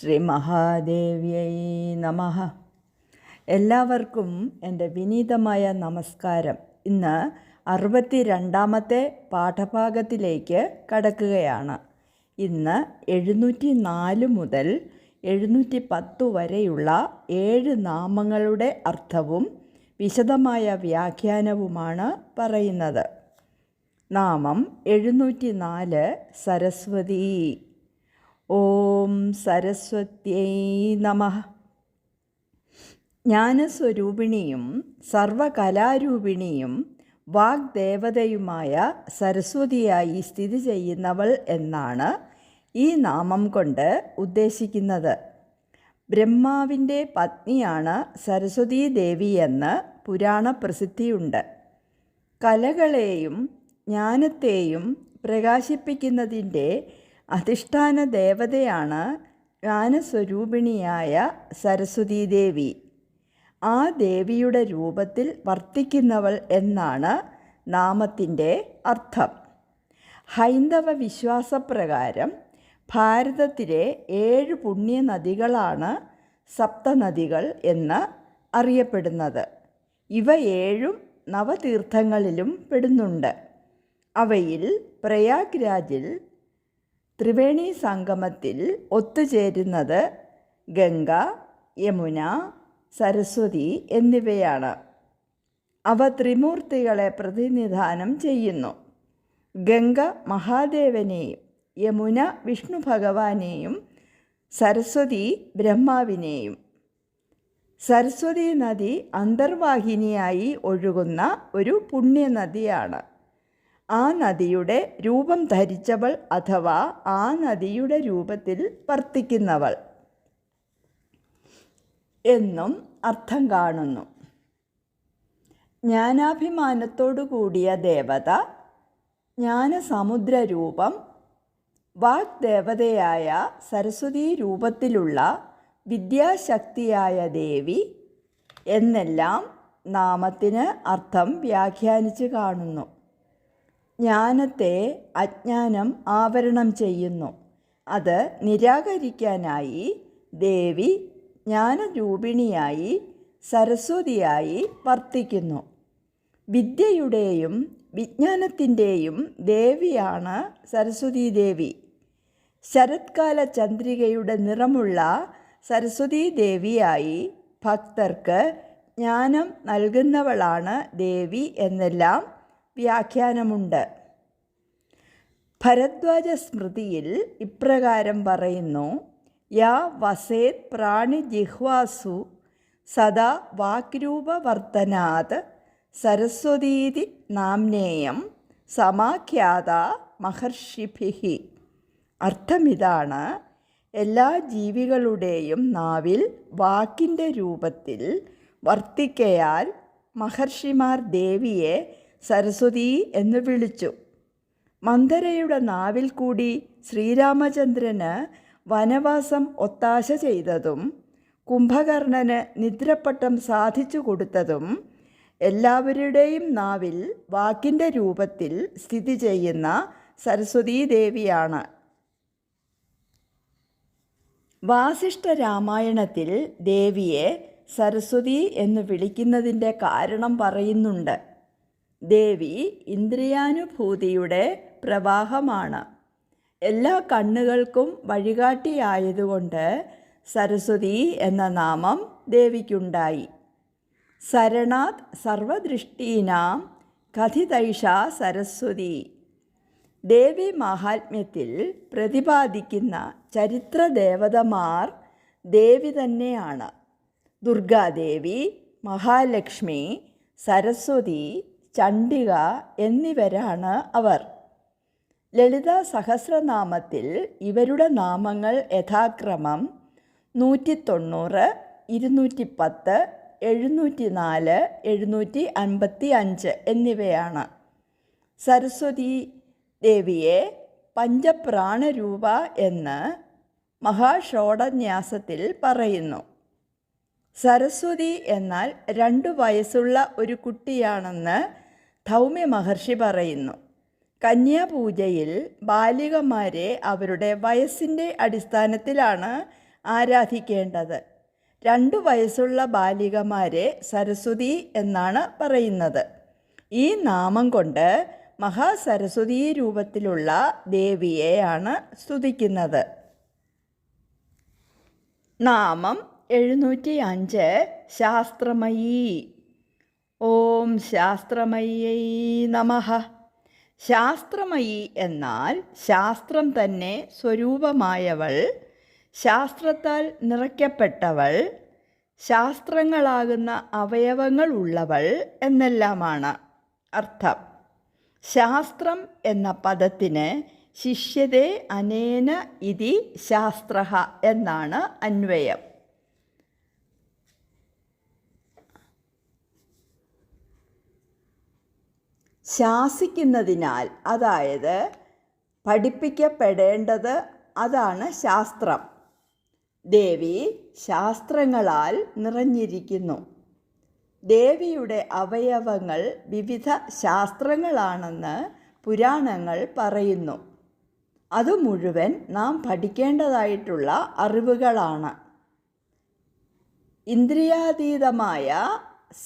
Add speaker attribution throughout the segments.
Speaker 1: ശ്രീ മഹാദേവ്യൈ നമ. എല്ലാവർക്കും എന്റെ വിനീതമായ നമസ്കാരം. ഇന്ന് അറുപത്തി രണ്ടാമത്തെ പാഠഭാഗത്തിലേക്ക് കടക്കുകയാണ്. ഇന്ന് എഴുന്നൂറ്റി നാല് മുതൽ എഴുന്നൂറ്റി പത്ത് വരെയുള്ള ഏഴ് നാമങ്ങളുടെ അർത്ഥവും വിശദമായ വ്യാഖ്യാനവുമാണ് പറയുന്നത്. നാമം എഴുന്നൂറ്റി നാല് സരസ്വതി. ഓം സരസ്വത്യൈ നമ. ജ്ഞാനസ്വരൂപിണിയും സർവകലാരൂപിണിയും വാഗ്ദേവതയുമായ സരസ്വതിയായി സ്ഥിതി ചെയ്യുന്നവൾ എന്നാണ് ഈ നാമം കൊണ്ട് ഉദ്ദേശിക്കുന്നത്. ബ്രഹ്മാവിന്റെ പത്നിയാണ് സരസ്വതീ ദേവിയെന്ന് പുരാണ പ്രസിദ്ധിയുണ്ട് കലകളെയും ജ്ഞാനത്തെയും പ്രകാശിപ്പിക്കുന്നതിന്റെ അധിഷ്ഠാന ദേവതയാണ് ജ്ഞാനസ്വരൂപിണിയായ സരസ്വതീദേവി. ആ ദേവിയുടെ രൂപത്തിൽ വർത്തിക്കുന്നവൾ എന്നാണ് നാമത്തിന്റെ അർത്ഥം. ഹൈന്ദവ വിശ്വാസപ്രകാരം ഭാരതത്തിലെ ഏഴ് പുണ്യനദികളാണ് സപ്തനദികൾ എന്ന് അറിയപ്പെടുന്നത്. ഇവ ഏഴും നവതീർത്ഥങ്ങളിലും പെടുന്നുണ്ട്. അവയിൽ പ്രയാഗ്രാജിൽ ത്രിവേണി സംഗമത്തിൽ ഒത്തുചേരുന്നത് ഗംഗ യമുന സരസ്വതി എന്നിവയാണ്. അവ ത്രിമൂർത്തികളെ പ്രതിനിധാനം ചെയ്യുന്നു. ഗംഗ മഹാദേവനെയും യമുന വിഷ്ണു ഭഗവാനെയും സരസ്വതി ബ്രഹ്മാവിനെയും. സരസ്വതി നദി അന്തർവാഹിനിയായി ഒഴുകുന്ന ഒരു പുണ്യനദിയാണ്. ആ നദിയുടെ രൂപം ധരിച്ചവൾ അഥവാ ആ നദിയുടെ രൂപത്തിൽ വർത്തിക്കുന്നവൾ എന്നും അർത്ഥം കാണുന്നു. ജ്ഞാനാഭിമാനത്തോടു കൂടിയ ദേവത ജ്ഞാനസമുദ്രരൂപം വാഗ്ദേവതയായ സരസ്വതി രൂപത്തിലുള്ള വിദ്യാശക്തിയായ ദേവി എന്നെല്ലാം നാമത്തിന് അർത്ഥം വ്യാഖ്യാനിച്ച് കാണുന്നു. ജ്ഞാനത്തെ അജ്ഞാനം ആവരണം ചെയ്യുന്നു. അത് നിരാകരിക്കാനായി ദേവി ജ്ഞാനരൂപിണിയായി സരസ്വതിയായി വർത്തിക്കുന്നു. വിദ്യയുടെയും വിജ്ഞാനത്തിന്റെയും ദേവിയാണ് സരസ്വതീ ദേവി. ശരത്കാല ചന്ദ്രികയുടെ നിറമുള്ള സരസ്വതീ ദേവിയായി ഭക്തർക്ക് ജ്ഞാനം നൽകുന്നവളാണ് ദേവി എന്നെല്ലാം വ്യാഖ്യാനമുണ്ട്. ഭരദ്വാജ സ്മൃതിയിൽ ഇപ്രകാരം പറയുന്നു യാ വസേത് പ്രാണിജിഹ്വാസു സദാ വാക്രൂപവർത്തനാത് സരസ്വതീതി നാംനേയം സമാഖ്യാത മഹർഷിഭി. അർത്ഥമിതാണ് എല്ലാ ജീവികളുടെയും നാവിൽ വാക്കിന്റെ രൂപത്തിൽ വർത്തിക്കയാൽ മഹർഷിമാർ ദേവിയെ സരസ്വതി എന്ന് വിളിച്ചു. മന്ദരയുടെ നാവിൽ കൂടി ശ്രീരാമചന്ദ്രന് വനവാസം ഒത്താശ ചെയ്തതും കുംഭകർണന് നിദ്രപ്പട്ടം സാധിച്ചു കൊടുത്തതും എല്ലാവരുടെയും നാവിൽ വാക്കിന്റെ രൂപത്തിൽ സ്ഥിതി ചെയ്യുന്ന സരസ്വതീ ദേവിയാണ്. വാസിഷ്ഠ രാമായണത്തിൽ ദേവിയെ സരസ്വതി എന്ന് വിളിക്കുന്നതിന്റെ കാരണം പറയുന്നുണ്ട്. ദേവി ഇന്ദ്രിയാനുഭൂതിയുടെ പ്രവാഹമാണ്. എല്ലാ കണ്ണുകൾക്കും വഴികാട്ടിയായതുകൊണ്ട് സരസ്വതി എന്ന നാമം ദേവിക്കുണ്ടായി. സരണാത് സർവദൃഷ്ടീനാം കഥിതൈഷ സരസ്വതി. ദേവി മഹാത്മ്യത്തിൽ പ്രതിപാദിക്കുന്ന ചരിത്ര ദേവതമാർ ദേവി തന്നെയാണ്. ദുർഗാദേവി മഹാലക്ഷ്മി സരസ്വതി ചണ്ഡിക എന്നിവരാണ് അവർ. ലളിത സഹസ്രനാമത്തിൽ ഇവരുടെ നാമങ്ങൾ യഥാക്രമം നൂറ്റി തൊണ്ണൂറ് ഇരുന്നൂറ്റി പത്ത് എഴുന്നൂറ്റി നാല് എഴുന്നൂറ്റി അൻപത്തി അഞ്ച് എന്നിവയാണ്. സരസ്വതി ദേവിയെ പഞ്ചപ്രാണരൂപ എന്ന് മഹാഷോടന്യാസത്തിൽ പറയുന്നു. സരസ്വതി എന്നാൽ രണ്ടു വയസ്സുള്ള ഒരു കുട്ടിയാണെന്ന് ധൗമ്യ മഹർഷി പറയുന്നു. കന്യാപൂജയിൽ ബാലികമാരെ അവരുടെ വയസ്സിന്റെ അടിസ്ഥാനത്തിലാണ് ആരാധിക്കേണ്ടത്. രണ്ടു വയസ്സുള്ള ബാലികമാരെ സരസ്വതി എന്നാണ് പറയുന്നത്. ഈ നാമം കൊണ്ട് മഹാസരസ്വതീ രൂപത്തിലുള്ള ദേവിയെയാണ് സ്തുതിക്കുന്നത്. നാമം എഴുന്നൂറ്റി അഞ്ച് ശാസ്ത്രമയീ. ഓം ശാസ്ത്രമയ്യൈ നമ. ശാസ്ത്രമയി എന്നാൽ ശാസ്ത്രം തന്നെ സ്വരൂപമായവൾ ശാസ്ത്രത്താൽ നിറയ്ക്കപ്പെട്ടവൾ ശാസ്ത്രങ്ങളാകുന്ന അവയവങ്ങൾ ഉള്ളവൾ എന്നെല്ലാമാണ്. അർത്ഥം ശാസ്ത്രം എന്ന പദത്തിന് ശിഷ്യതേ അനേന ഇതി ശാസ്ത്ര എന്നാണ് അന്വയം. ശാസിക്കുന്നതിനാൽ അതായത് പഠിപ്പിക്കപ്പെടേണ്ടത് അതാണ് ശാസ്ത്രം. ദേവി ശാസ്ത്രങ്ങളാൽ നിറഞ്ഞിരിക്കുന്നു. ദേവിയുടെ അവയവങ്ങൾ വിവിധ ശാസ്ത്രങ്ങളാണെന്ന് പുരാണങ്ങൾ പറയുന്നു. അത് മുഴുവൻ നാം പഠിക്കേണ്ടതായിട്ടുള്ള അറിവുകളാണ്. ഇന്ദ്രിയാതീതമായ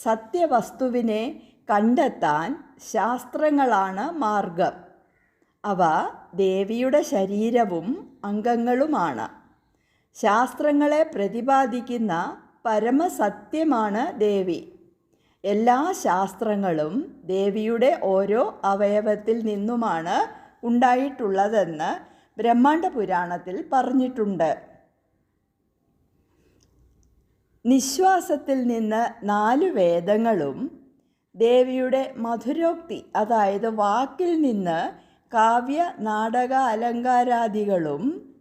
Speaker 1: സത്യവസ്തുവിനെ കണ്ടെത്താൻ ശാസ്ത്രങ്ങളാണ് മാർഗം. അവ ദേവിയുടെ ശരീരവും അംഗങ്ങളുമാണ്. ശാസ്ത്രങ്ങളെ പ്രതിപാദിക്കുന്ന പരമസത്യമാണ് ദേവി. എല്ലാ ശാസ്ത്രങ്ങളും ദേവിയുടെ ഓരോ അവയവത്തിൽ നിന്നുമാണ് ഉണ്ടായിട്ടുള്ളതെന്ന് ബ്രഹ്മാണ്ഡ പുരാണത്തിൽ പറഞ്ഞിട്ടുണ്ട്. നിശ്വാസത്തിൽ നിന്ന് നാല് വേദങ്ങളും ദേവിയുടെ മധുരോക്തി അതായത് വാക്കിൽ നിന്ന് കാവ്യ നാടക അലങ്കാരാദികളും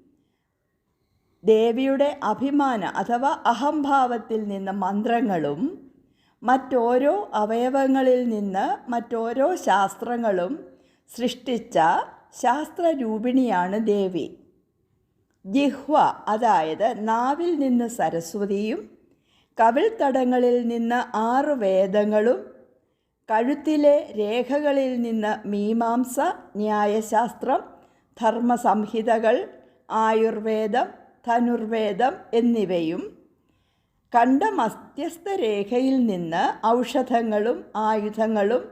Speaker 1: ദേവിയുടെ അഭിമാന അഥവാ അഹംഭാവത്തിൽ നിന്ന് മന്ത്രങ്ങളും മറ്റോരോ അവയവങ്ങളിൽ നിന്ന് മറ്റോരോ ശാസ്ത്രങ്ങളും സൃഷ്ടിച്ച ശാസ്ത്രരൂപിണിയാണ് ദേവി. ജിഹ്വ അതായത് നാവിൽ നിന്ന് സരസ്വതിയും കവിൾത്തടങ്ങളിൽ നിന്ന് ആറ് വേദങ്ങളും കഴുത്തിലെ രേഖകളിൽ നിന്ന് മീമാംസ ന്യായശാസ്ത്രം ധർമ്മസംഹിതകൾ ആയുർവേദം ധനുർവേദം എന്നിവയും കണ്ട മധ്യസ്ഥ രേഖയിൽ നിന്ന് ഔഷധങ്ങളും ആയുധങ്ങളും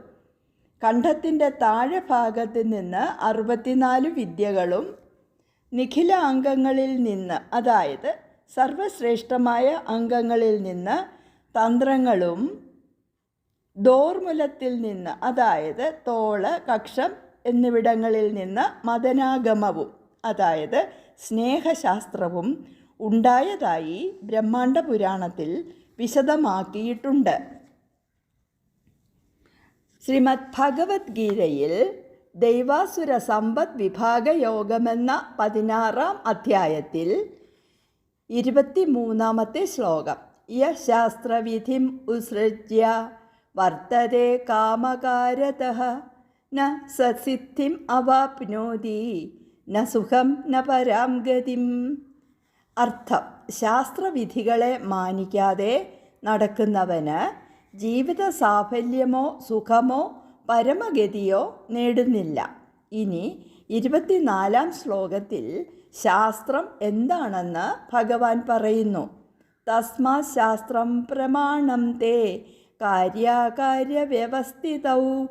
Speaker 1: കണ്ഠത്തിന്റെ താഴെ ഭാഗത്ത് നിന്ന് അറുപത്തിനാല് വിദ്യകളും നിഖില അംഗങ്ങളിൽ നിന്ന് അതായത് സർവശ്രേഷ്ഠമായ അംഗങ്ങളിൽ നിന്ന് തന്ത്രങ്ങളും ദോർമുലത്തിൽ നിന്ന് അതായത് തോൾ കക്ഷം എന്നിവിടങ്ങളിൽ നിന്ന് മതനാഗമവും അതായത് സ്നേഹശാസ്ത്രവും ഉണ്ടായതായി ബ്രഹ്മാണ്ഡ പുരാണത്തിൽ വിശദമാക്കിയിട്ടുണ്ട്. ശ്രീമദ് ഭഗവത്ഗീതയിൽ ദൈവാസുര സമ്പദ് വിഭാഗ യോഗമെന്ന പതിനാറാം അധ്യായത്തിൽ ഇരുപത്തിമൂന്നാമത്തെ ശ്ലോകം യശാസ്ത്രവിധിം ഉസൃജ്യ വർത്തതെ കാമകാരത. ന സസിദ്ധിം അവാപ്നോതി ന സുഖം ന പരാം ഗതിം. അർത്ഥം ശാസ്ത്രവിധികളെ മാനിക്കാതെ നടക്കുന്നവന് ജീവിത സാഫല്യമോ സുഖമോ പരമഗതിയോ നേടുന്നില്ല. ഇനി ഇരുപത്തിനാലാം ശ്ലോകത്തിൽ ശാസ്ത്രം എന്താണെന്ന് ഭഗവാൻ പറയുന്നു. തസ്മാ ശാസ്ത്രം പ്രമാണം തേ കാര്യകാര്യവ്യവസ്ഥിതൗ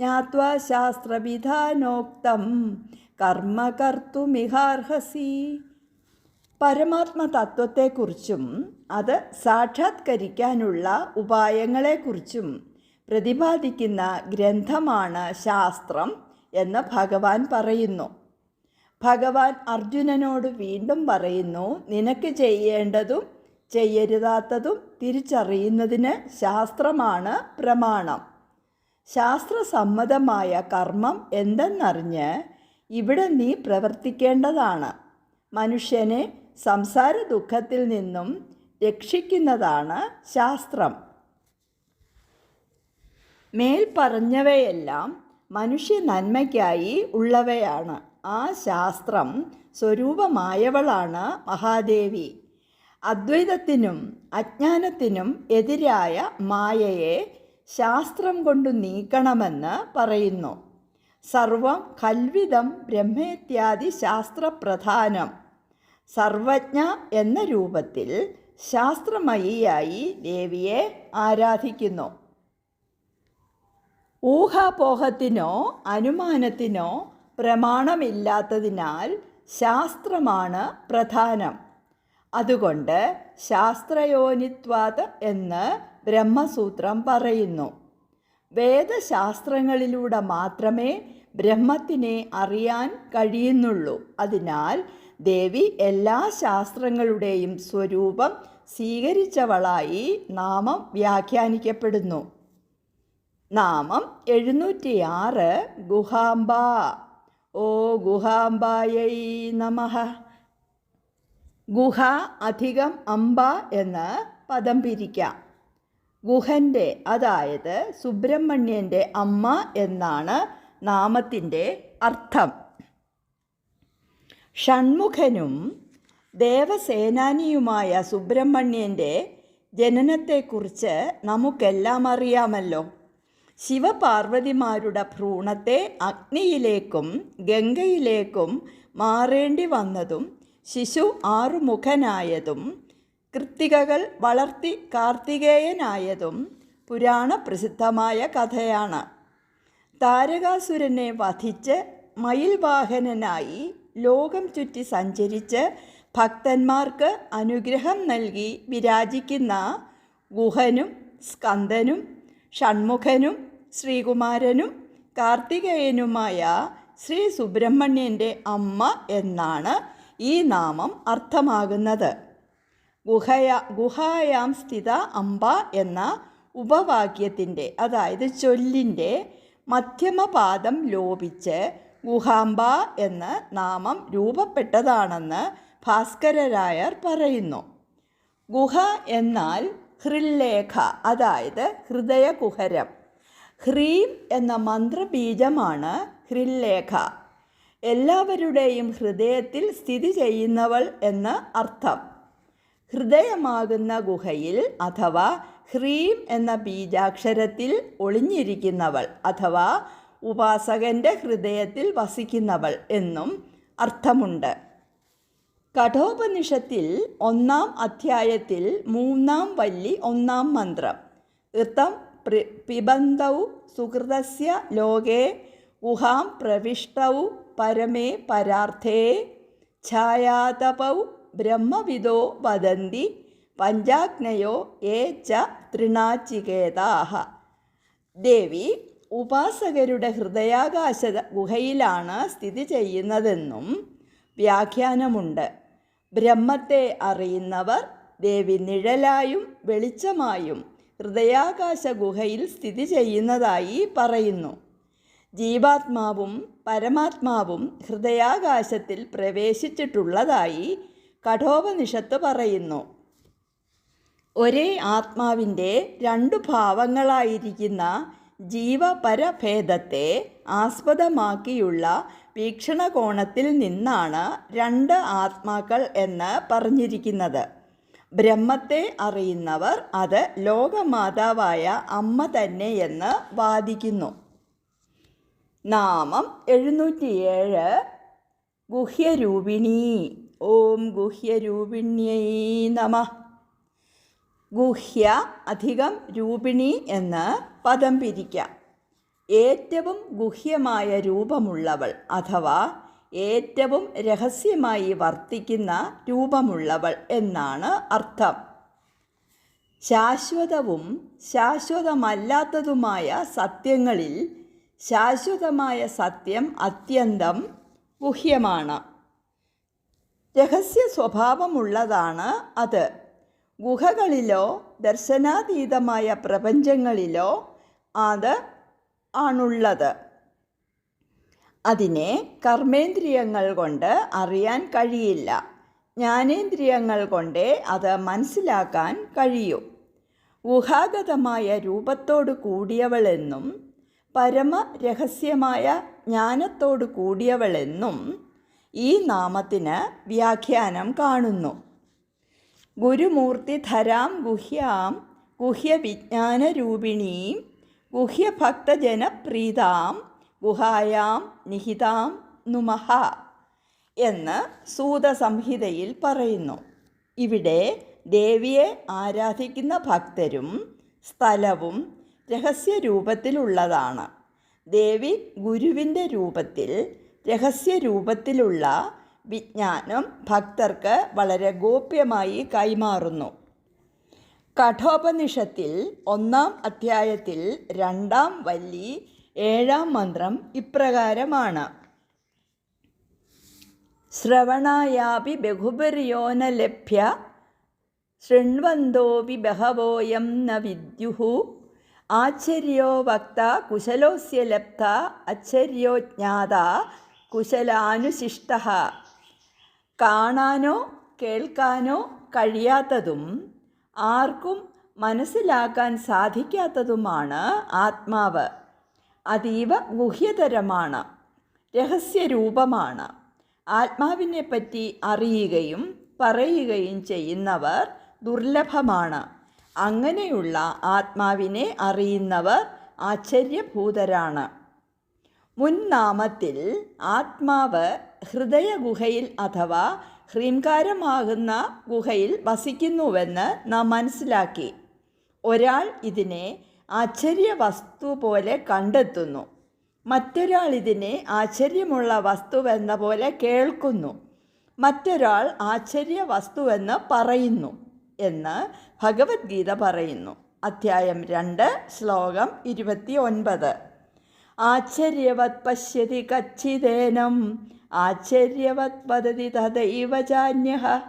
Speaker 1: ജ്ഞാത്വാ ശാസ്ത്രവിധാനോക്തം. കർമ്മ കർത്തുമിഹാർഹസി. പരമാത്മതത്വത്തെക്കുറിച്ചും അത് സാക്ഷാത്കരിക്കാനുള്ള ഉപായങ്ങളെക്കുറിച്ചും പ്രതിപാദിക്കുന്ന ഗ്രന്ഥമാണ് ശാസ്ത്രം എന്ന് ഭഗവാൻ പറയുന്നു. ഭഗവാൻ അർജുനനോട് വീണ്ടും പറയുന്നു നിനക്ക് ചെയ്യേണ്ടതും ചെയ്യരുതാത്തതും തിരിച്ചറിയുന്നതിന് ശാസ്ത്രമാണ് പ്രമാണം. ശാസ്ത്രസമ്മതമായ കർമ്മം എന്തെന്നറിഞ്ഞ് ഇവിടെ നീ പ്രവർത്തിക്കേണ്ടതാണ്. മനുഷ്യനെ സംസാര ദുഃഖത്തിൽ നിന്നും രക്ഷിക്കുന്നതാണ് ശാസ്ത്രം. മേൽ പറഞ്ഞവയെല്ലാം മനുഷ്യ നന്മയ്ക്കായി ഉള്ളവയാണ്. ആ ശാസ്ത്രം സ്വരൂപമായവളാണ് മഹാദേവി. അദ്വൈതത്തിനും അജ്ഞാനത്തിനും എതിരായ മായയെ ശാസ്ത്രം കൊണ്ട് നീക്കണമെന്ന് പറയുന്നു. സർവം കൽവിതം ബ്രഹ്മേത്യാദി ശാസ്ത്രപ്രധാനം. സർവജ്ഞ എന്ന രൂപത്തിൽ ശാസ്ത്രമയിയായി ദേവിയെ ആരാധിക്കുന്നു. ഊഹാപോഹത്തിനോ അനുമാനത്തിനോ പ്രമാണമില്ലാത്തതിനാൽ ശാസ്ത്രമാണ് പ്രധാനം. അതുകൊണ്ട് ശാസ്ത്രയോനിത്വാത് എന്ന് ബ്രഹ്മസൂത്രം പറയുന്നു. വേദശാസ്ത്രങ്ങളിലൂടെ മാത്രമേ ബ്രഹ്മത്തിനെ അറിയാൻ കഴിയുന്നുള്ളൂ. അതിനാൽ ദേവി എല്ലാ ശാസ്ത്രങ്ങളുടെയും സ്വരൂപം സ്വീകരിച്ചവളായി നാമം വ്യാഖ്യാനിക്കപ്പെടുന്നു. നാമം എഴുന്നൂറ്റിയാറ് ഗുഹാംബ. ഓ ഗുഹാംബായൈ നമഃ. ഗുഹ അധികം അമ്പ എന്ന് പദം പിരിക്കാം. ഗുഹന്റെ അതായത് സുബ്രഹ്മണ്യന്റെ അമ്മ എന്നാണ് നാമത്തിന്റെ അർത്ഥം. ഷൺമുഖനും ദേവസേനാനിയുമായ സുബ്രഹ്മണ്യന്റെ ജനനത്തെക്കുറിച്ച് നമുക്കെല്ലാം അറിയാമല്ലോ. ശിവപാർവതിമാരുടെ ഭ്രൂണത്തെ അഗ്നിയിലേക്കും ഗംഗയിലേക്കും മാറേണ്ടി വന്നതും ശിശു ആറുമുഖനായതും കൃത്തികകൾ വളർത്തി കാർത്തികേയനായതും പുരാണ പ്രസിദ്ധമായ കഥയാണ്. താരകാസുരനെ വധിച്ച് മയിൽവാഹനനായി ലോകം ചുറ്റി സഞ്ചരിച്ച് ഭക്തന്മാർക്ക് അനുഗ്രഹം നൽകി വിരാജിക്കുന്ന ഗുഹനും സ്കന്ദനും ഷൺമുഖനും ശ്രീകുമാരനും കാർത്തികേയനുമായ ശ്രീ സുബ്രഹ്മണ്യന്റെ അമ്മ എന്നാണ് ഈ നാമം അർത്ഥമാകുന്നത്. ഗുഹയ ഗുഹായാം സ്ഥിത അംബ എന്ന ഉപവാക്യത്തിന്റെ അതായത് ചൊല്ലിന്റെ മധ്യമപാദം ലോപിച്ച് ഗുഹാംബ എന്ന നാമം രൂപപ്പെട്ടതാണെന്ന് ഭാസ്കരരായർ പറയുന്നു. ഗുഹ എന്നാൽ ഹൃല്ലേഖ അതായത് ഹൃദയകുഹരം ഹ്രീം എന്ന മന്ത്രബീജമാണ് ഹൃല്ലേഖ എല്ലാവരുടെയും ഹൃദയത്തിൽ സ്ഥിതി ചെയ്യുന്നവൾ എന്ന് അർത്ഥം. ഹൃദയമാകുന്ന ഗുഹയിൽ അഥവാ ഹ്രീം എന്ന ബീജാക്ഷരത്തിൽ ഒളിഞ്ഞിരിക്കുന്നവൾ അഥവാ ഉപാസകന്റെ ഹൃദയത്തിൽ വസിക്കുന്നവൾ എന്നും അർത്ഥമുണ്ട്. കഠോപനിഷത്തിൽ ഒന്നാം അധ്യായത്തിൽ മൂന്നാം വല്ലി ഒന്നാം മന്ത്രം. ഋതം പ്രി- പിബന്ധൗ സുഹൃതസ്യ ലോകേ ഗുഹാം പ്രവിഷ്ടൗ പരമേ പരാർത്ഥേ. ഛായാതപൗ ബ്രഹ്മവിദോ വദന്തി. പഞ്ചാഗ്നയോ ഏ ച തൃണാചികേതാഹ. ദേവി ഉപാസകരുടെ ഹൃദയാകാശ ഗുഹയിലാണ് സ്ഥിതി ചെയ്യുന്നതെന്നും വ്യാഖ്യാനമുണ്ട്. ബ്രഹ്മത്തെ അറിയുന്നവർ ദേവി നിഴലായും വെളിച്ചമായും ഹൃദയാകാശ ഗുഹയിൽ സ്ഥിതി ചെയ്യുന്നതായി പറയുന്നു. ജീവാത്മാവും പരമാത്മാവും ഹൃദയാകാശത്തിൽ പ്രവേശിച്ചിട്ടുള്ളതായി കഠോപനിഷത്ത് പറയുന്നു. ഒരേ ആത്മാവിന്റെ രണ്ടു ഭാവങ്ങളായിരിക്കുന്ന ജീവപരഭേദത്തെ ആസ്പദമാക്കിയുള്ള വീക്ഷണകോണത്തിൽ നിന്നാണ് രണ്ട് ആത്മാക്കൾ എന്ന് പറഞ്ഞിരിക്കുന്നത്. ബ്രഹ്മത്തെ അറിയുന്നവർ അത് ലോകമാതാവായ അമ്മ തന്നെയെന്ന് വാദിക്കുന്നു. നാമം എഴുന്നൂറ്റിയേഴ്. ഗുഹ്യരൂപിണി. ഓം ഗുഹ്യരൂപിണ്യൈ നമ. ഗുഹ്യ അധികം രൂപിണി എന്ന് പദം പിരിക്കാം. ഏറ്റവും ഗുഹ്യമായ രൂപമുള്ളവൾ അഥവാ ഏറ്റവും രഹസ്യമായി വർത്തിക്കുന്ന രൂപമുള്ളവൾ എന്നാണ് അർത്ഥം. ശാശ്വതവും ശാശ്വതമല്ലാത്തതുമായ സത്യങ്ങളിൽ ശാശ്വതമായ സത്യം അത്യന്തം ഗുഹ്യമാണ്. രഹസ്യ സ്വഭാവമുള്ളതാണ് അത്. ഗുഹകളിലോ ദർശനാതീതമായ പ്രപഞ്ചങ്ങളിലോ അത് ആണുള്ളത്. അതിനെ കർമ്മേന്ദ്രിയങ്ങൾ കൊണ്ട് അറിയാൻ കഴിയില്ല. ജ്ഞാനേന്ദ്രിയങ്ങൾ കൊണ്ടേ അത് മനസ്സിലാക്കാൻ കഴിയൂ. ഗുഹാഗതമായ രൂപത്തോടു കൂടിയവളെന്നും പരമ ജ്ഞാനത്തോടു ജ്ഞാനത്തോട് കൂടിയവളെന്നും ഈ നാമത്തിന് വ്യാഖ്യാനം കാണുന്നു. ഗുരുമൂർത്തിധരാം ഗുഹ്യാം ഗുഹ്യവിജ്ഞാനരൂപിണീം ഗുഹ്യഭക്തജനപ്രീതാം ഗുഹായാം നിഹിതാം നുമഹ എന്ന് സൂതസംഹിതയിൽ പറയുന്നു. ഇവിടെ ദേവിയെ ആരാധിക്കുന്ന ഭക്തരും സ്ഥലവും രഹസ്യരൂപത്തിലുള്ളതാണ്. ദേവി ഗുരുവിന്റെ രൂപത്തിൽ രഹസ്യ രൂപത്തിലുള്ള വിജ്ഞാനം ഭക്തർക്ക് വളരെ ഗോപ്യമായി കൈമാറുന്നു. കഠോപനിഷത്തിൽ ഒന്നാം അധ്യായത്തിൽ രണ്ടാം വല്ലി ഏഴാം മന്ത്രം ഇപ്രകാരമാണ്. ശ്രവണായാപി ബഹുപര്യോന ലഭ്യ ശൃണ്വന്തോപി ബഹവോയം ന വിദ്യുഃ ആശ്ചര്യോ വക്ത കുശലോസ്യ ലബ്ധ അച്ചര്യോ ജ്ഞാത കുശലാനുശിഷ്ട. കാണാനോ കേൾക്കാനോ കഴിയാത്തതും ആർക്കും മനസ്സിലാക്കാൻ സാധിക്കാത്തതുമാണ് ആത്മാവ്. അതീവ ഗുഹ്യതരമാണ് രഹസ്യരൂപമാണ്. ആത്മാവിനെ പറ്റി അറിയുകയും പറയുകയും ചെയ്യുന്നവർ ദുർലഭമാണ്. അങ്ങനെയുള്ള ആത്മാവിനെ അറിയുന്നവർ ആശ്ചര്യഭൂതരാണ്. മുൻനാമത്തിൽ ആത്മാവ് ഹൃദയഗുഹയിൽ അഥവാ ഹ്രീംകാരമാകുന്ന ഗുഹയിൽ വസിക്കുന്നുവെന്ന് നാം മനസ്സിലാക്കി. ഒരാൾ ഇതിനെ ആശ്ചര്യ വസ്തു പോലെ കണ്ടെത്തുന്നു. മറ്റൊരാൾ ഇതിനെ ആശ്ചര്യമുള്ള വസ്തുവെന്ന പോലെ കേൾക്കുന്നു. മറ്റൊരാൾ ആശ്ചര്യ വസ്തുവെന്ന് പറയുന്നു. എന്ന് ഭഗവത്ഗീത പറയുന്നു. അധ്യായം രണ്ട് ശ്ലോകം ഇരുപത്തി ഒൻപത് ആശ്ചര്യവത് പശ്യതി കച്ചിതേനം ആശ്ചര്യവത് വദതി തഥൈവ ചാന്യ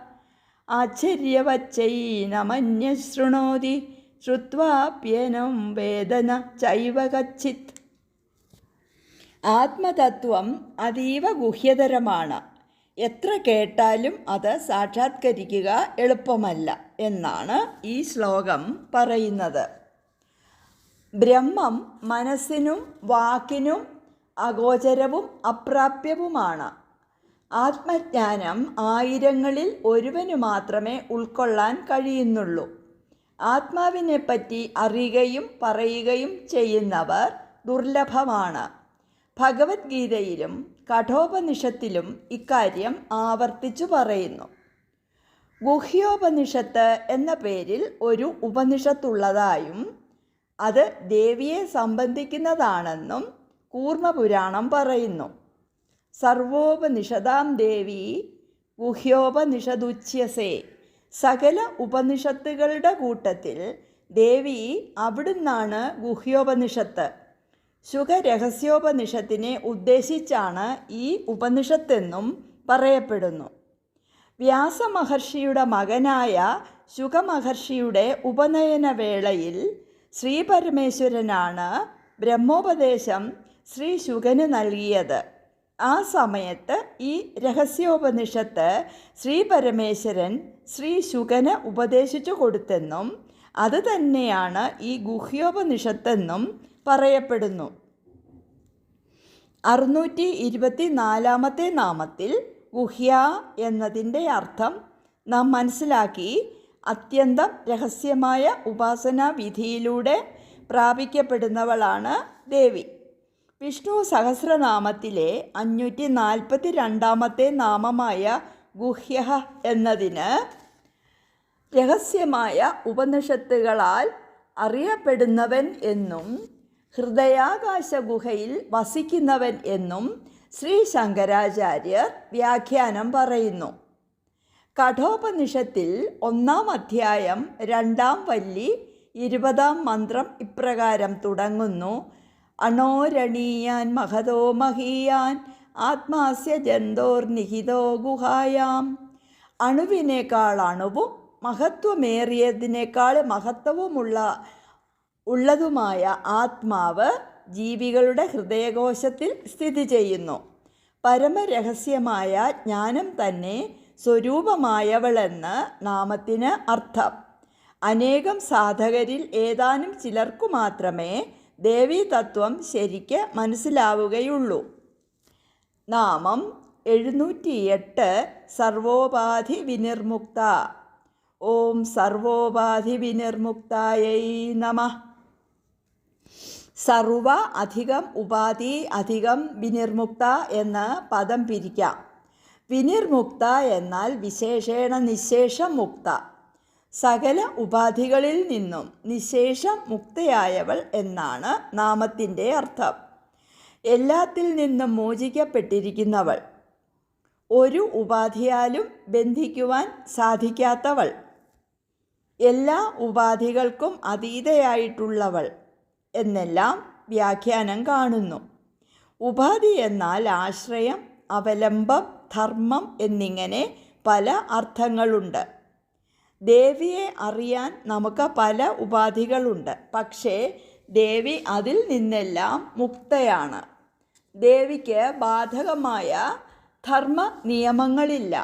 Speaker 1: ആശ്ചര്യവച്ചൈനമന്യശൃണോതി ശ്രുത്വാപ്യനം വേദന ചൈവ കച്ചിത്. ആത്മതത്വം അതീവ ഗുഹ്യതരമാണ്. എത്ര കേട്ടാലും അത് സാക്ഷാത്കരിക്കുക എളുപ്പമല്ല എന്നാണ് ഈ ശ്ലോകം പറയുന്നത്. ബ്രഹ്മം മനസ്സിനും വാക്കിനും അഗോചരവും അപ്രാപ്യവുമാണ്. ആത്മജ്ഞാനം ആയിരങ്ങളിൽ ഒരുവന് മാത്രമേ ഉൾക്കൊള്ളാൻ കഴിയുന്നുള്ളൂ. ആത്മാവിനെപ്പറ്റി അറിയുകയും പറയുകയും ചെയ്യുന്നവർ ദുർലഭമാണ്. ഭഗവത്ഗീതയിലും കഠോപനിഷത്തിലും ഇക്കാര്യം ആവർത്തിച്ചു പറയുന്നു. ഗുഹ്യോപനിഷത്ത് എന്ന പേരിൽ ഒരു ഉപനിഷത്തുള്ളതായും അത് ദേവിയെ സംബന്ധിക്കുന്നതാണെന്നും കൂർമ്മപുരാണം പറയുന്നു. സർവോപനിഷദാം ദേവി ഗുഹ്യോപനിഷദുച്യസേ. സകല ഉപനിഷത്തുകളുടെ കൂട്ടത്തിൽ ദേവി അവിടുന്നാണ് ഗുഹ്യോപനിഷത്ത്. ശുഖരഹസ്യോപനിഷത്തിനെ ഉദ്ദേശിച്ചാണ് ഈ ഉപനിഷത്തെന്നും പറയപ്പെടുന്നു. വ്യാസമഹർഷിയുടെ മകനായ ശുഖമഹർഷിയുടെ ഉപനയന വേളയിൽ ശ്രീപരമേശ്വരനാണ് ബ്രഹ്മോപദേശം ശ്രീ ശുഖന് നൽകിയത്. ആ സമയത്ത് ഈ രഹസ്യോപനിഷത്ത് ശ്രീ പരമേശ്വരൻ ശ്രീ ശുഖന് ഉപദേശിച്ചു കൊടുത്തെന്നും അതുതന്നെയാണ് ഈ ഗുഹ്യോപനിഷത്തെന്നും പറയപ്പെടുന്നു. അറുന്നൂറ്റി ഇരുപത്തി നാലാമത്തെ നാമത്തിൽ ഗുഹ്യ എന്നതിന്റെ അർത്ഥം നാം മനസ്സിലാക്കി അത്യന്തം രഹസ്യമായ ഉപാസനാ വിധിയിലൂടെ പ്രാപിക്കപ്പെടുന്നവളാണ് ദേവി. വിഷ്ണു സഹസ്രനാമത്തിലെ അഞ്ഞൂറ്റി നാൽപ്പത്തി രണ്ടാമത്തെ നാമമായ ഗുഹ്യ എന്നതിന് രഹസ്യമായ ഉപനിഷത്തുകളാൽ അറിയപ്പെടുന്നവൻ എന്നും ഹൃദയാകാശ ഗുഹയിൽ വസിക്കുന്നവൻ എന്നും ശ്രീ ശങ്കരാചാര്യർ വ്യാഖ്യാനം പറയുന്നു. കഠോപനിഷത്തിൽ ഒന്നാം അധ്യായം രണ്ടാം വല്ലി ഇരുപതാം മന്ത്രം ഇപ്രകാരം തുടങ്ങുന്നു. അണോരണീയാൻ മഹതോ മഹീയാൻ ആത്മാസ്യ ജന്തോർ നിഹിതോ ഗുഹായാം. അണുവിനേക്കാൾ അണുവും മഹത്വമേറിയതിനേക്കാൾ മഹത്വവുമുള്ള ഉള്ളതുമായ ആത്മാവ് ജീവികളുടെ ഹൃദയകോശത്തിൽ സ്ഥിതി ചെയ്യുന്നു. പരമരഹസ്യമായ ജ്ഞാനം തന്നെ സ്വരൂപമായവളെന്ന് നാമത്തിന് അർത്ഥം. അനേകം സാധകരിൽ ഏതാനും ചിലർക്കു മാത്രമേ ദേവീതത്വം ശരിക്ക് മനസ്സിലാവുകയുള്ളൂ. നാമം എഴുന്നൂറ്റിയെട്ട് സർവോപാധി വിനിർമുക്ത ഓം സർവോപാധി വിനിർമുക്തായൈ നമ. സർവ അധികം ഉപാധി അധികം വിനിർമുക്ത എന്ന് പദം പിരിക്കാം. വിനിർമുക്ത എന്നാൽ വിശേഷേണ നിശേഷം മുക്ത സകല ഉപാധികളിൽ നിന്നും നിശേഷം മുക്തയായവൾ എന്നാണ് നാമത്തിന്റെ അർത്ഥം. എല്ലാത്തിൽ നിന്നും മോചിക്കപ്പെട്ടിരിക്കുന്നവൾ. ഒരു ഉപാധിയാലും ബന്ധിക്കുവാൻ സാധിക്കാത്തവൾ. എല്ലാ ഉപാധികൾക്കും അതീതയായിട്ടുള്ളവൾ. എന്നെല്ലാം വ്യാഖ്യാനം കാണുന്നു. ഉപാധി എന്നാൽ ആശ്രയം അവലംബം ധർമ്മം എന്നിങ്ങനെ പല അർത്ഥങ്ങളുണ്ട്. ദേവിയെ അറിയാൻ നമുക്ക് പല ഉപാധികളുണ്ട്. പക്ഷേ ദേവി അതിൽ നിന്നെല്ലാം മുക്തയാണ്. ദേവിക്ക് ബാധകമായ ധർമ്മ നിയമങ്ങളില്ല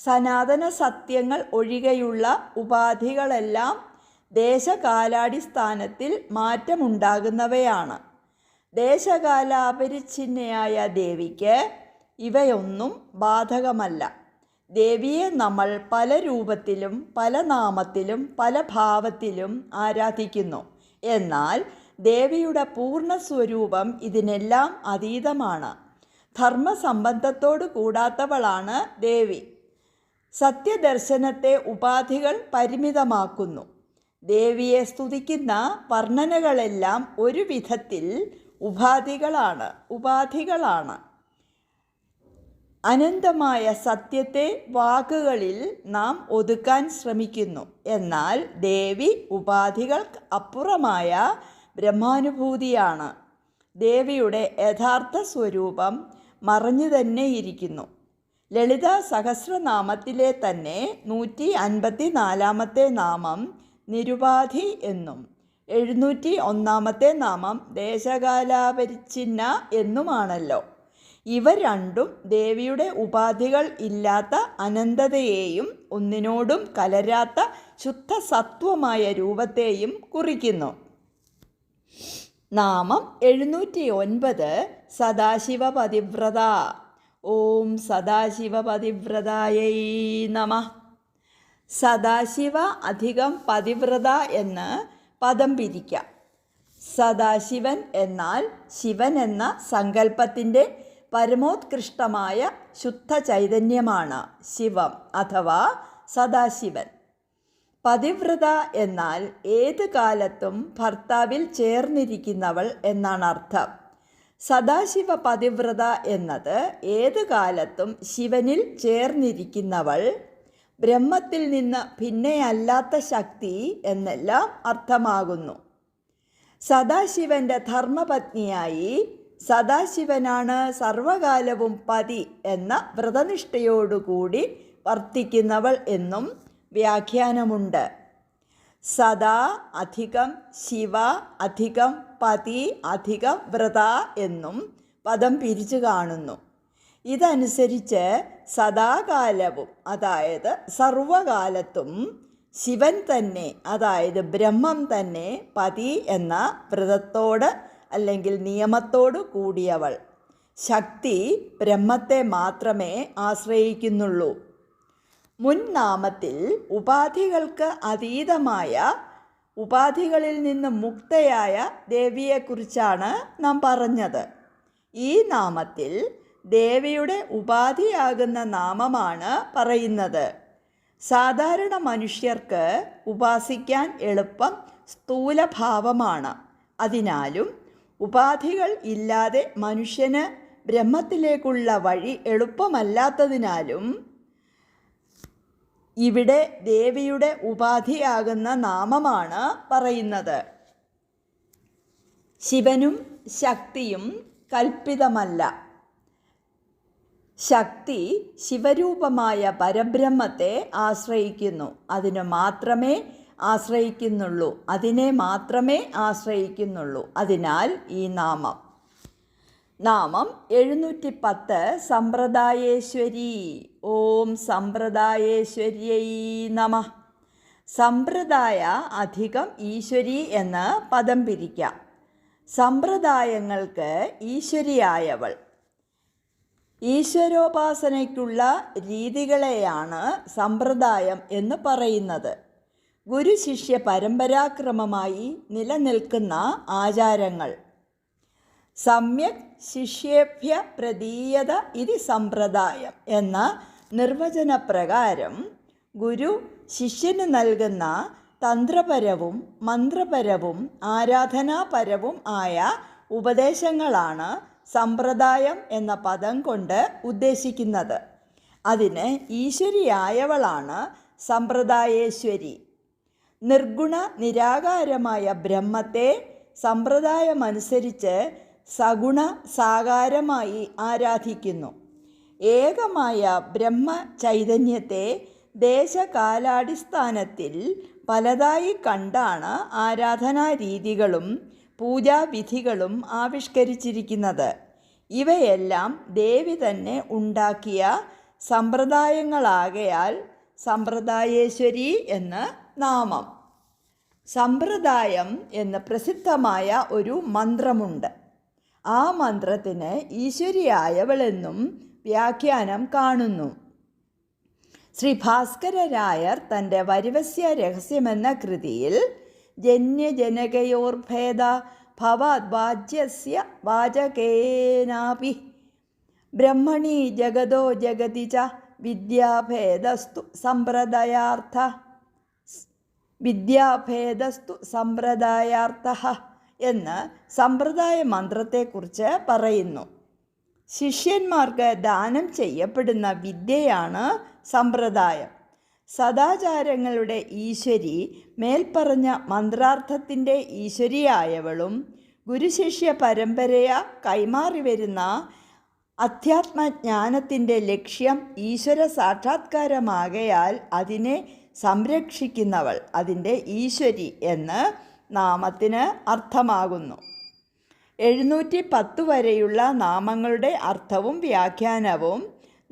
Speaker 1: സനാതന സത്യങ്ങൾ ഒഴികെയുള്ള ഉപാധികളെല്ലാം ദേശകാലാടിസ്ഥാനത്തിൽ മാറ്റമുണ്ടാകുന്നവയാണ്. ദേശകാലാപരിച്ഛിന്നയായ ദേവിക്ക് ഇവയൊന്നും ബാധകമല്ല. ദേവിയെ നമ്മൾ പല രൂപത്തിലും പല നാമത്തിലും പല ഭാവത്തിലും ആരാധിക്കുന്നു. എന്നാൽ ദേവിയുടെ പൂർണ സ്വരൂപം ഇതിനെല്ലാം അതീതമാണ്. ധർമ്മസംബന്ധത്തോട് കൂടാത്തവളാണ് ദേവി. സത്യദർശനത്തെ ഉപാധികൾ പരിമിതമാക്കുന്നു. ദേവിയെ സ്തുതിക്കുന്ന വർണനകളെല്ലാം ഒരു വിധത്തിൽ ഉപാധികളാണ് ഉപാധികളാണ്. അനന്തമായ സത്യത്തെ വാക്കുകളിൽ നാം ഒതുക്കാൻ ശ്രമിക്കുന്നു. എന്നാൽ ദേവി ഉപാധികൾക്ക് അപ്പുറമായ ബ്രഹ്മാനുഭൂതിയാണ്. ദേവിയുടെ യഥാർത്ഥ സ്വരൂപം മറഞ്ഞു തന്നെ ഇരിക്കുന്നു. ലളിത സഹസ്രനാമത്തിലെ തന്നെ നൂറ്റി അൻപത്തി നാലാമത്തെ നാമം നിരുപാധി എന്നും. എഴുന്നൂറ്റി ഒന്നാമത്തെ നാമം ദേശകാലാപരിച്ഛിന്ന എന്നുമാണല്ലോ. ഇവ രണ്ടും ദേവിയുടെ ഉപാധികൾ ഇല്ലാത്ത അനന്തതയെയും ഒന്നിനോടും കലരാത്ത ശുദ്ധ സത്വമായ രൂപത്തെയും കുറിക്കുന്നു. നാമം എഴുന്നൂറ്റി ഒൻപത് സദാശിവ പതിവ്രത ഓം സദാശിവ പതിവ്രതായൈ നമ. സദാശിവ അധികം പതിവ്രത എന്ന് പദം പിരിക്കാം സദാശിവൻ എന്നാൽ ശിവൻ എന്ന സങ്കല്പത്തിന്റെ പരമോത്കൃഷ്ടമായ ശുദ്ധ ചൈതന്യമാണ് ശിവം അഥവാ സദാശിവൻ. പതിവ്രത എന്നാൽ ഏത് കാലത്തും ഭർത്താവിൽ ചേർന്നിരിക്കുന്നവൾ എന്നാണ് അർത്ഥം. സദാശിവ പതിവ്രത എന്നത് ഏത് കാലത്തും ശിവനിൽ ചേർന്നിരിക്കുന്നവൾ ബ്രഹ്മത്തിൽ നിന്ന് ഭിന്നയല്ലാത്ത ശക്തി എന്നെല്ലാം അർത്ഥമാകുന്നു. സദാശിവന്റെ ധർമ്മപത്നിയായി സദാശിവനാണ് സർവകാലവും പതി എന്ന വ്രതനിഷ്ഠയോടുകൂടി വർത്തിക്കുന്നവൾ എന്നും വ്യാഖ്യാനമുണ്ട്. സദാ അധികം ശിവ അധികം പതി അധികം വ്രത എന്നും പദം പിരിച്ചു കാണുന്നു. ഇതനുസരിച്ച് സദാകാലവും അതായത് സർവകാലത്തും ശിവൻ തന്നെ അതായത് ബ്രഹ്മം തന്നെ പതി എന്ന വ്രതത്തോട് അല്ലെങ്കിൽ നിയമത്തോട് കൂടിയവൾ. ശക്തി ബ്രഹ്മത്തെ മാത്രമേ ആശ്രയിക്കുന്നുള്ളൂ. മുൻനാമത്തിൽ ഉപാധികൾക്ക് അതീതമായ ഉപാധികളിൽ നിന്ന് മുക്തയായ ദേവിയെക്കുറിച്ചാണ് നാം പറഞ്ഞത്. ഈ നാമത്തിൽ ദേവിയുടെ ഉപാധിയാകുന്ന നാമമാണ് പറയുന്നത്. സാധാരണ മനുഷ്യർക്ക് ഉപാസിക്കാൻ എളുപ്പം സ്ഥൂലഭാവമാണ്. അതിനാലും ഉപാധികൾ ഇല്ലാതെ മനുഷ്യന് ബ്രഹ്മത്തിലേക്കുള്ള വഴി എളുപ്പമല്ലാത്തതിനാലും ഇവിടെ ദേവിയുടെ ഉപാധിയാകുന്ന നാമമാണ് പറയുന്നത്. ശിവനും ശക്തിയും കൽപ്പിതമല്ല. ശക്തി ശിവരൂപമായ പരബ്രഹ്മത്തെ ആശ്രയിക്കുന്നു. അതിനു മാത്രമേ ആശ്രയിക്കുന്നുള്ളൂ. അതിനെ മാത്രമേ ആശ്രയിക്കുന്നുള്ളൂ. അതിനാൽ ഈ നാമം. നാമം എഴുന്നൂറ്റി പത്ത് സമ്പ്രദായേശ്വരി. ഓം സമ്പ്രദായേശ്വര്യൈ നമ. സമ്പ്രദായ അധികം ഈശ്വരി എന്ന് പദം പിരിക്കാം. സമ്പ്രദായങ്ങൾക്ക് ഈശ്വരിയായവൾ. ഈശ്വരോപാസനയ്ക്കുള്ള രീതികളെയാണ് സമ്പ്രദായം എന്ന് പറയുന്നത്. ഗുരു ശിഷ്യ പരമ്പരാക്രമമായി നിലനിൽക്കുന്ന ആചാരങ്ങൾ. സമ്യക് ശിഷ്യേഭ്യ പ്രതീയത ഇതി സമ്പ്രദായം എന്ന നിർവചനപ്രകാരം ഗുരു ശിഷ്യന് നൽകുന്ന തന്ത്രപരവും മന്ത്രപരവും ആരാധനാപരവും ആയ ഉപദേശങ്ങളാണ് സമ്പ്രദായം എന്ന പദം കൊണ്ട് ഉദ്ദേശിക്കുന്നത്. അതിന് ഈശ്വരിയായവളാണ് സമ്പ്രദായേശ്വരി. നിർഗുണ നിരാകാരമായ ബ്രഹ്മത്തെ സമ്പ്രദായമനുസരിച്ച് സഗുണ സാകാരമായി ആരാധിക്കുന്നു. ഏകമായ ബ്രഹ്മ ചൈതന്യത്തെ ദേശകാലാടിസ്ഥാനത്തിൽ പലതായി കണ്ടാണ് ആരാധനാ രീതികളും പൂജാവിധികളും ആവിഷ്കരിച്ചിരിക്കുന്നത്. ഇവയെല്ലാം ദേവി തന്നെ ഉണ്ടാക്കിയ സമ്പ്രദായങ്ങളാകയാൽ സമ്പ്രദായേശ്വരി എന്ന് നാമം. സമ്പ്രദായം എന്ന് പ്രസിദ്ധമായ ഒരു മന്ത്രമുണ്ട്. ആ മന്ത്രത്തിന് ഈശ്വരിയായവളെന്നും വ്യാഖ്യാനം കാണുന്നു. ശ്രീ ഭാസ്കരരായർ തന്റെ വരിവസ്യ രഹസ്യമെന്ന കൃതിയിൽ ജന്യജനകയോർഭേദ ഭവദ്വാജ്യസ്യ വാചകേനാപി. ബ്രഹ്മണി ജഗതോ ജഗതി ച വിദ്യാഭേദസ്തു സമ്പ്രദായാർത്ഥ. വിദ്യാഭേദസ്തു സമ്പ്രദായാർത്ഥ എന്ന് സമ്പ്രദായ മന്ത്രത്തെക്കുറിച്ച് പറയുന്നു. ശിഷ്യന്മാർക്ക് ദാനം ചെയ്യപ്പെടുന്ന വിദ്യയാണ് സമ്പ്രദായം. സദാചാരങ്ങളുടെ ഈശ്വരി മേൽപ്പറഞ്ഞ മന്ത്രാർത്ഥത്തിന്റെ ഈശ്വരിയായവളും ഗുരുശിഷ്യ പരമ്പരയ കൈമാറി വരുന്ന അധ്യാത്മജ്ഞാനത്തിന്റെ ലക്ഷ്യം ഈശ്വര സാക്ഷാത്കാരമാകയാൽ അതിനെ സംരക്ഷിക്കുന്നവൾ അതിന്റെ ഈശ്വരി എന്ന് നാമത്തിന് അർത്ഥമാകുന്നു. എഴുന്നൂറ്റി പത്ത് വരെയുള്ള നാമങ്ങളുടെ അർത്ഥവും വ്യാഖ്യാനവും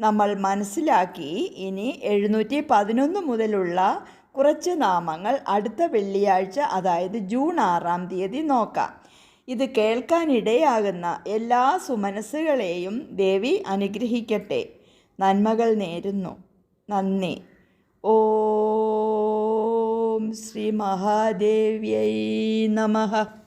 Speaker 1: നമ്മൾ മനസ്സിലാക്കി ഇനി എഴുന്നൂറ്റി പതിനൊന്ന് മുതലുള്ള കുറച്ച് നാമങ്ങൾ അടുത്ത വെള്ളിയാഴ്ച അതായത് ജൂൺ ആറാം തീയതി നോക്കാം. ഇത് കേൾക്കാനിടയാകുന്ന എല്ലാ സുമനസ്സുകളെയും ദേവി അനുഗ്രഹിക്കട്ടെ. നന്മകൾ നേരുന്നു. നന്ദി. ഓം ശ്രീ മഹാദേവ്യൈ നമഃ.